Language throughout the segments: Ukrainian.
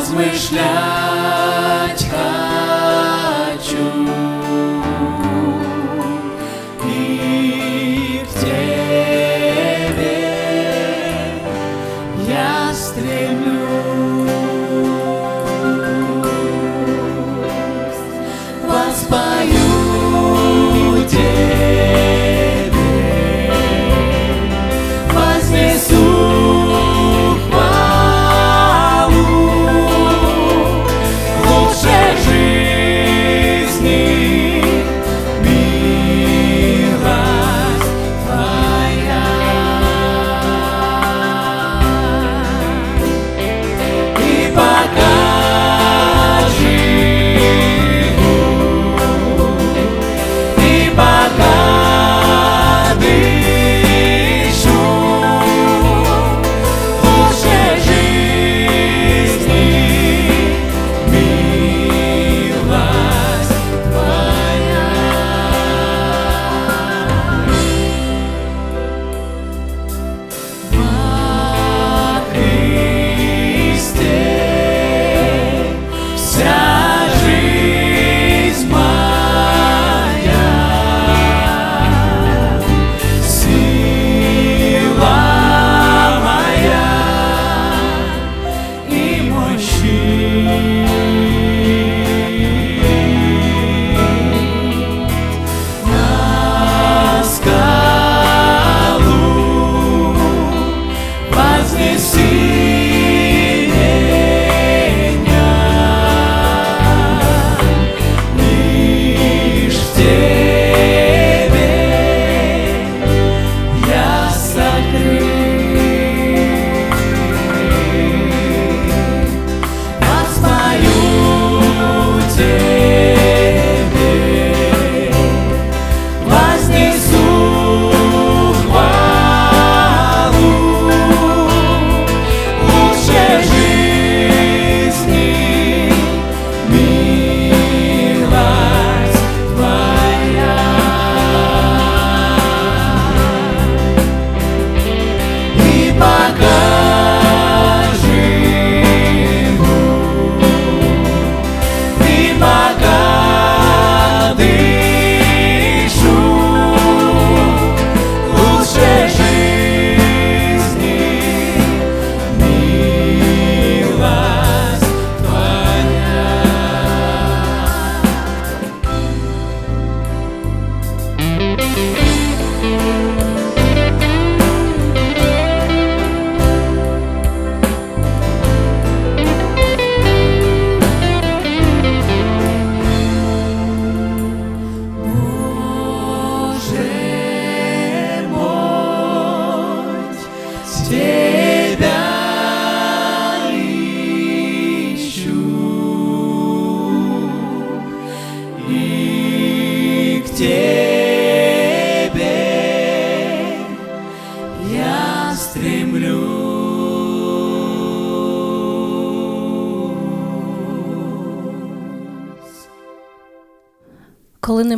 размышляй.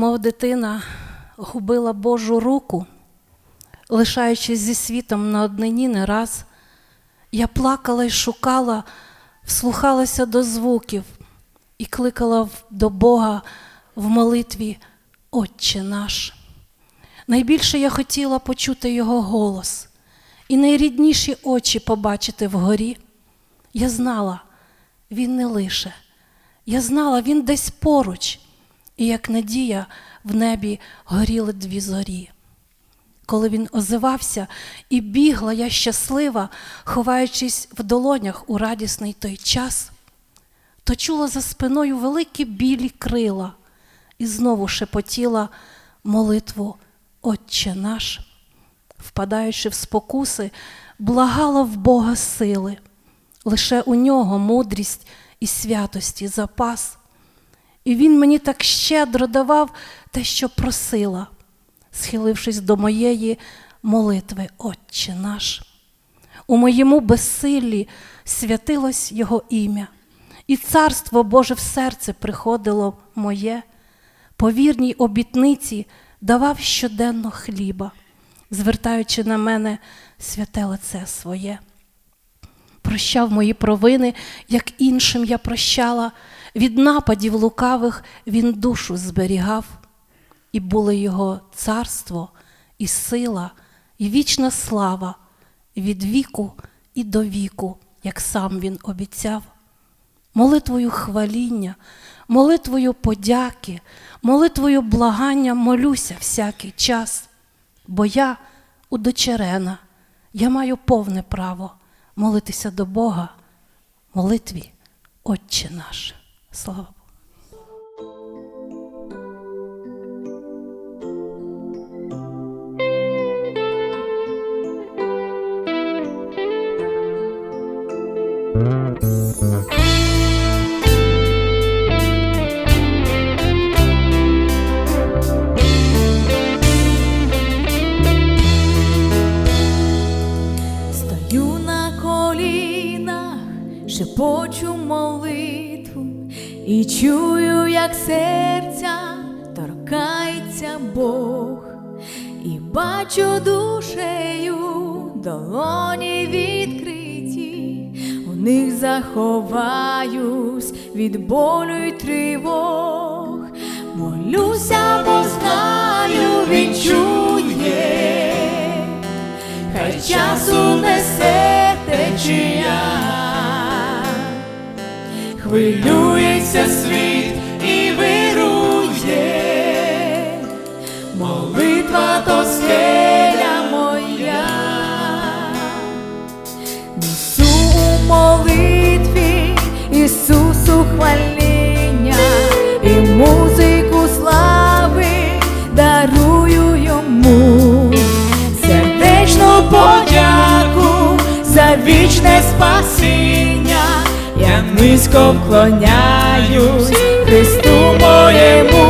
Немов дитина губила Божу руку, лишаючись зі світом на однині не раз, я плакала й шукала, вслухалася до звуків і кликала до Бога в молитві Отче наш. Найбільше я хотіла почути Його голос і найрідніші очі побачити вгорі. Я знала, Він не лише. Я знала, він десь поруч, і як надія в небі горіли дві зорі. Коли він озивався і бігла я щаслива, ховаючись в долонях у радісний той час, то чула за спиною великі білі крила і знову шепотіла молитву Отче наш, впадаючи в спокуси, благала в Бога сили, лише у нього мудрість і святості запас. І він мені так щедро давав те, що просила, схилившись до моєї молитви, Отче наш. У моєму безсиллі святилось Його ім'я, і царство Боже в серце приходило моє, по вірній обітниці давав щоденно хліба, звертаючи на мене святе лице своє. Прощав мої провини, як іншим я прощала, від нападів лукавих він душу зберігав, і було його царство, і сила, і вічна слава від віку і до віку. як сам Він обіцяв. Молитвою хваління, молитвою подяки, молитвою благання молюся всякий час, бо я удочерена, я маю повне право молитися до Бога, молитві Отче наш. Слава Богу. Стою на колінах, шепочу і чую, як серця торкається Бог, і бачу душею долоні відкриті, у них заховаюсь від болю й тривог. Молюся, бо знаю, він хай часу несе течія, хвилюється світ і вирує, молитва то скеля моя, несу у молитві Ісусу хваління і музику слави дарую йому. Сердечну подяку за вічне спасіння. Низько вклоняюсь. Христу моєму,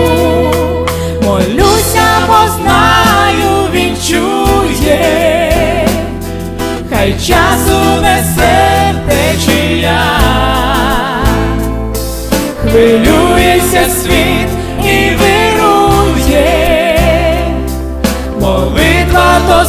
молюся, бо знаю, він чує, хай часу несе течія, хвилюється світ і вирує, молитва то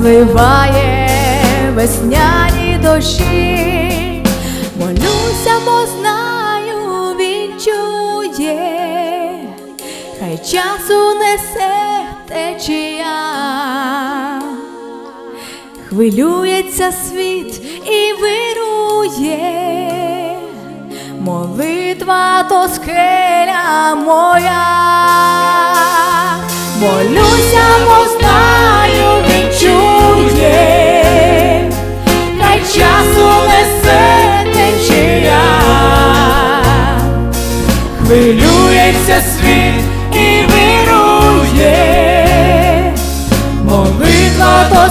зливає весняні дощі. Молюся, бо знаю, він чує. Хай часу несе течія, хвилюється світ і вирує, молитва то скеля моя, молюся, бо знаю, він чує, хай часу несе течія хвилюється світ і вирує, молитва то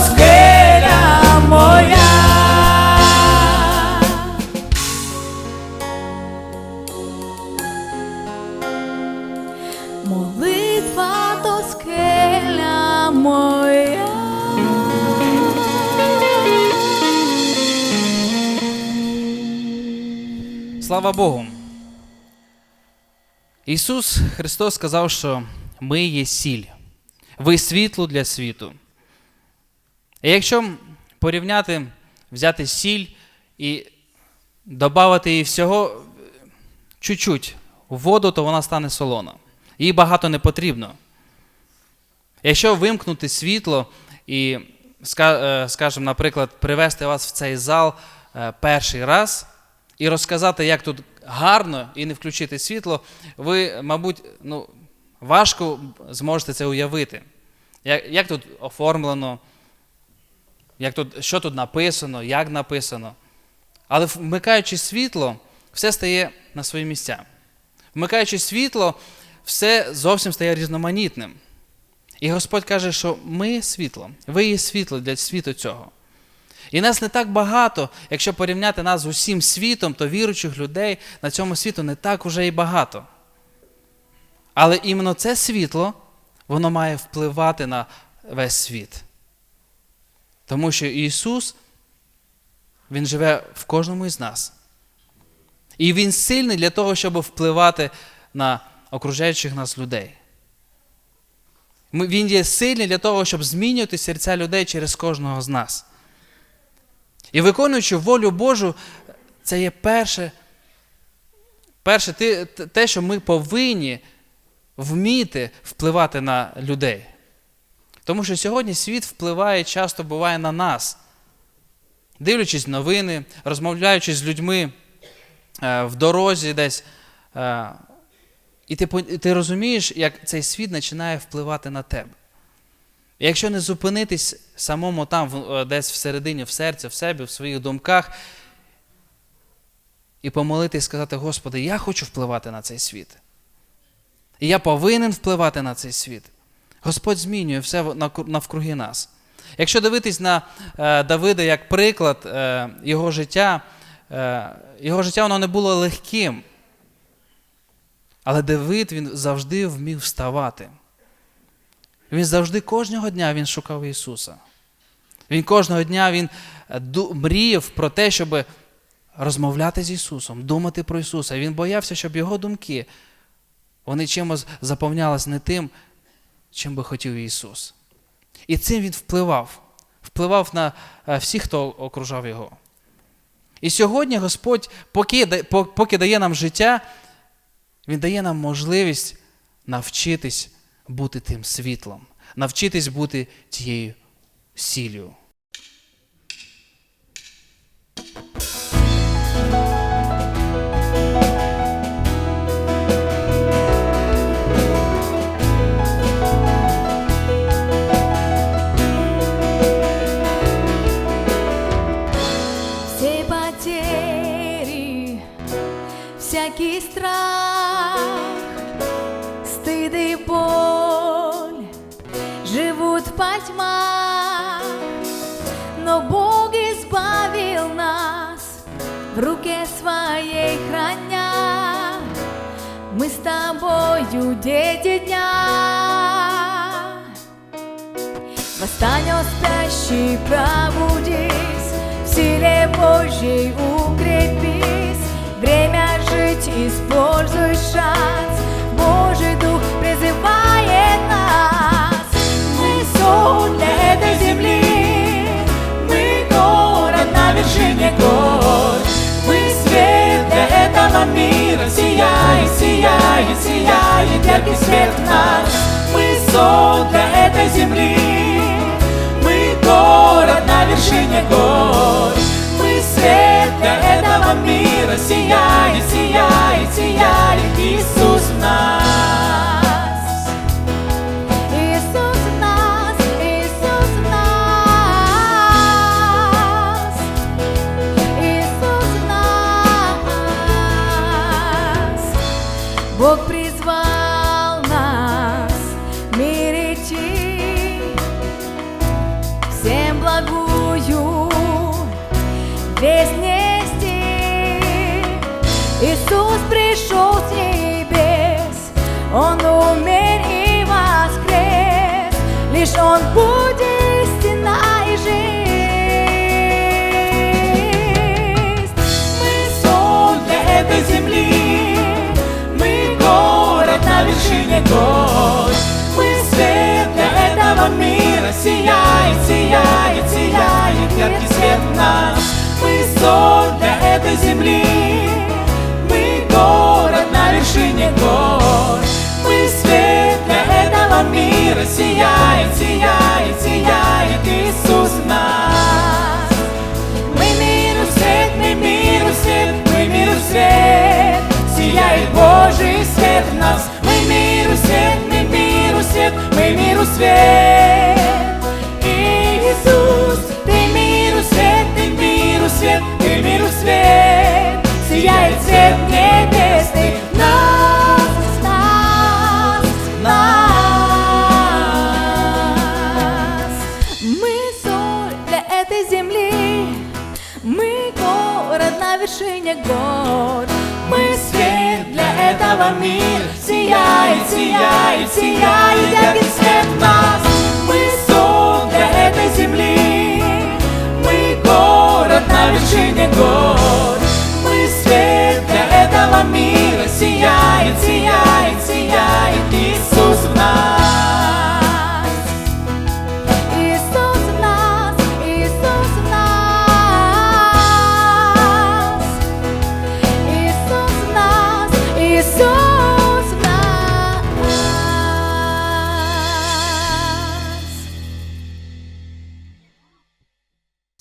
Слава Богу. Ісус Христос сказав, що ми є сіль, ви світло для світу. І якщо порівняти, взяти сіль і додати її всього чуть-чуть в воду, то вона стане солона. Їй багато не потрібно. Якщо вимкнути світло і, е, скажімо, наприклад, привести вас в цей зал е, перший раз і розказати, як тут гарно, і не включити світло, ви, мабуть, ну, важко зможете це уявити. Як, як тут оформлено, як тут, що тут написано, як написано. Але вмикаючи світло, все стає на свої місця. Вмикаючи світло, все зовсім стає різноманітним. І Господь каже, що ми світло, ви є світло для світу цього. І нас не так багато, якщо порівняти нас з усім світом, то віруючих людей на цьому світу не так уже і багато. Але іменно це світло, воно має впливати на весь світ. Тому що Ісус, Він живе в кожному із нас. І Він сильний для того, щоб впливати на окружаючих нас людей. Він є сильний для того, щоб змінювати серця людей через кожного з нас. І виконуючи волю Божу, це є перше, перше те- що ми повинні вміти впливати на людей. Тому що сьогодні світ впливає, часто буває на нас. Дивлячись новини, розмовляючи з людьми е, в дорозі десь. е, І ти, ти розумієш, як цей світ починає впливати на тебе. І якщо не зупинитись самому там, е, десь всередині, в серці, в себе, в своїх думках, і помолитись, і сказати, Господи, я хочу впливати на цей світ. І я повинен впливати на цей світ. Господь змінює все навкруги нас. Якщо дивитись на е, Давида як приклад е, його життя, його життя воно не було легким. Але Давид він завжди вмів вставати. Він завжди кожного дня він шукав Ісуса. Він кожного дня він е, мріяв про те, щоб розмовляти з Ісусом, думати про Ісуса. Він боявся, щоб його думки вони чимось заповнялись не тим, чим би хотів Ісус. І цим він впливав, впливав на е, всіх, хто окружав його. І сьогодні Господь, поки, поки дає нам життя, Він дає нам можливість навчитись бути тим світлом, навчитись бути тією Cílio. и свет наш, мы солнце этой земли, мы город на вершине гор, мы свет для этого мира, сияет, сияет, сияет Иисус в нас. Бог призвал. Весть нести. Иисус пришел с небес, Он умер и воскрес, лишь Он путь, истина и жизнь. Земли, мы город на вершине гор. Мы свет для этого мира, сияет, сияет, сияет яркий свет в нас. Мы соль для этой земли, мы город на вершине гор. Мы свет для этого мира, сияет, сияет, сияет Иисус в нас. Мы миру свет, мы миру свет, мы миру свет, сияет Божий свет в нас. Мы миру свет, мы миру свет, мы миру свет. сияет, сияет, сияет яркий свет в нас.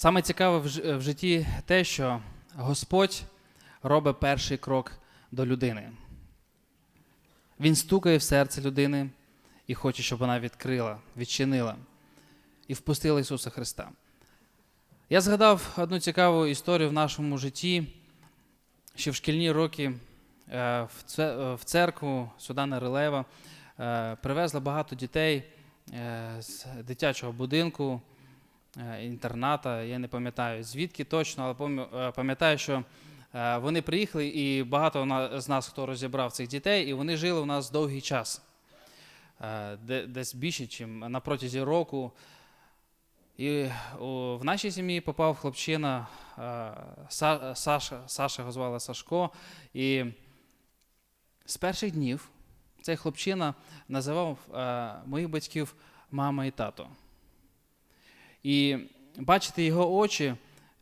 Саме цікаве в житті те, що Господь робить перший крок до людини. Він стукає в серце людини і хоче, щоб вона відкрила, відчинила і впустила Ісуса Христа. Я згадав одну цікаву історію в нашому житті, що в шкільні роки е, е, в церкву сюди на Рилева е, привезли багато дітей з дитячого будинку інтерната, я не пам'ятаю звідки точно, але е, пам'ятаю, що е, вони приїхали, і багато з нас, хто розібрав цих дітей, і вони жили у нас довгий час, Е, десь більше, ніж на протязі року. І в нашій сім'ї попав хлопчина, е, Саша, Саша його звали Сашко. І з перших днів цей хлопчина називав е, моїх батьків мама і тато. І бачити його очі,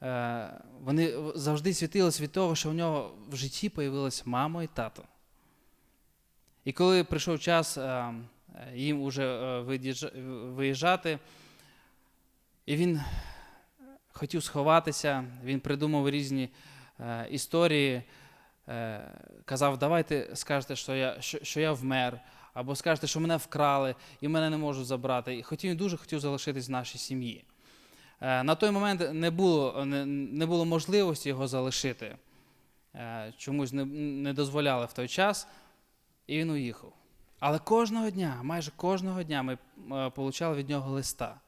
е, вони завжди світились від того, що в нього в житті появилась мама і тато. І коли прийшов час е, їм уже виїжджати, і він хотів сховатися, він придумав різні е, історії, е, казав, давайте скажете, що я, що, що я вмер, або скажете, що мене вкрали і мене не можуть забрати. І хотів, дуже хотів залишитись в нашій сім'ї. Е, На той момент не було, не, було можливості його залишити. Е, Чомусь не, не дозволяли в той час, і він уїхав. Але кожного дня, майже кожного дня ми е, получали від нього листа.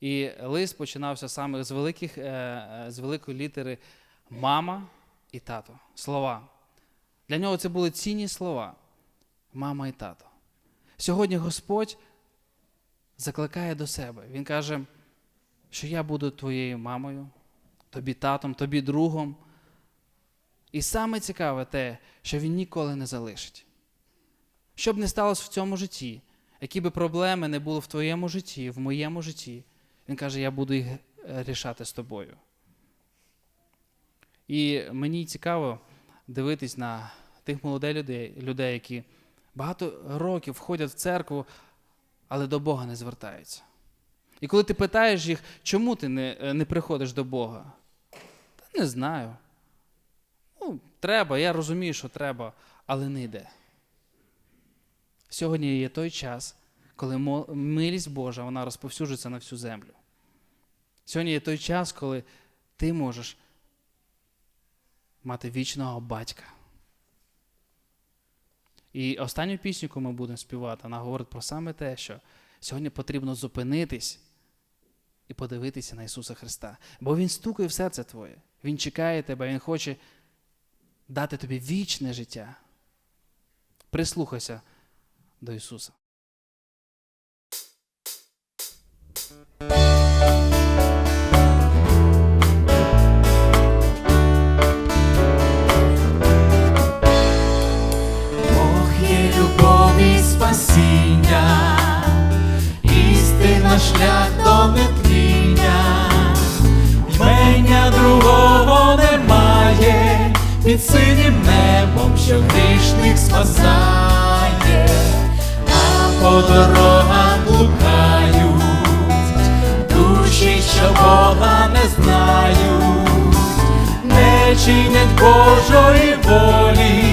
І лист починався саме з, великих, з великої літери мама і тато. Слова. Для нього це були цінні слова. Мама і тато. Сьогодні Господь закликає до себе. Він каже, що я буду твоєю мамою, тобі татом, тобі другом. І саме цікаве те, що він ніколи не залишить. Що б не сталося в цьому житті, які би проблеми не були в твоєму житті, в моєму житті, він каже, я буду їх е, рішати з тобою. І мені цікаво дивитись на тих молодих людей, людей, які багато років входять в церкву, але до Бога не звертаються. І коли ти питаєш їх, чому ти не, е, не приходиш до Бога? Та не знаю. Ну, треба, я розумію, що треба, але не йде. Сьогодні є той час, коли милість Божа вона розповсюджується на всю землю. Сьогодні є той час, коли ти можеш мати вічного батька. І останню пісню, яку ми будемо співати, вона говорить про саме те, що сьогодні потрібно зупинитись і подивитися на Ісуса Христа. Бо Він стукає в серце твоє, Він чекає тебе, Він хоче дати тобі вічне життя. Прислухайся до Ісуса. Під синім небом, що грішних спасає, а по дорогам блукають, душі, що Бога не знають не чинять Божої волі,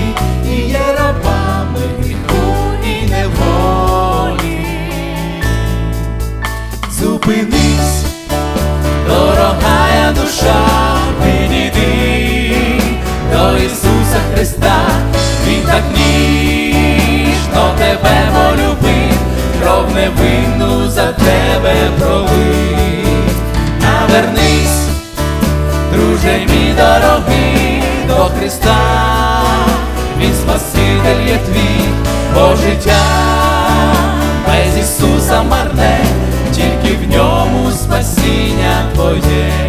невинну за тебе пролив. Навернись, друже мій дорогий до Христа, Він Спаситель є твій, бо життя без Ісуса марне, тільки в ньому спасіння твоє.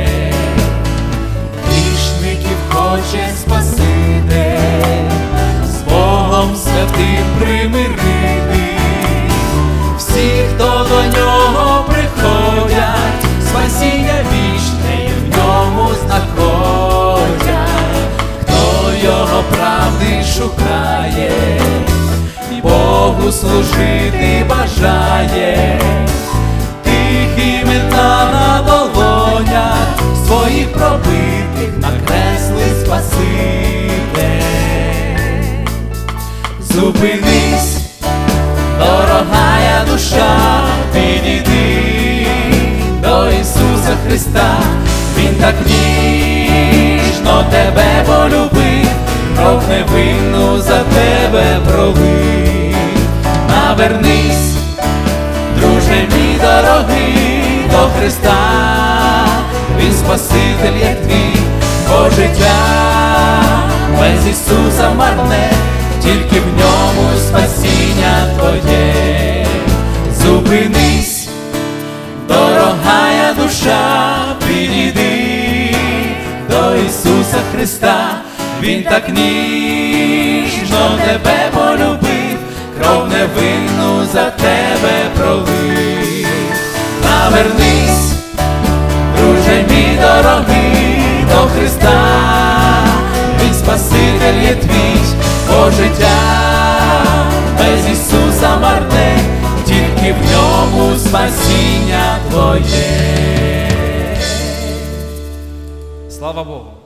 Служити бажає, тих імена на долонях своїх пробитих накресли спасите. Зупинись, дорогая душа, підійди до Ісуса Христа, Він так ніжно тебе полюбив, кров невинну за тебе пролив. Навернись, друже мій дорогий до Христа, Він Спаситель як твій, бо життя без Ісуса марне, тільки в ньому спасіння твоє. Зупинись, дорогая душа, підійди до Ісуса Христа, Він так ніжно тебе полюбив, кров невинну за тебе пролив. Навернись, друже мій дорогий до Христа, Він Спаситель є твій, бо життя без Ісуса марне, тільки в ньому спасіння твоє. Слава Богу.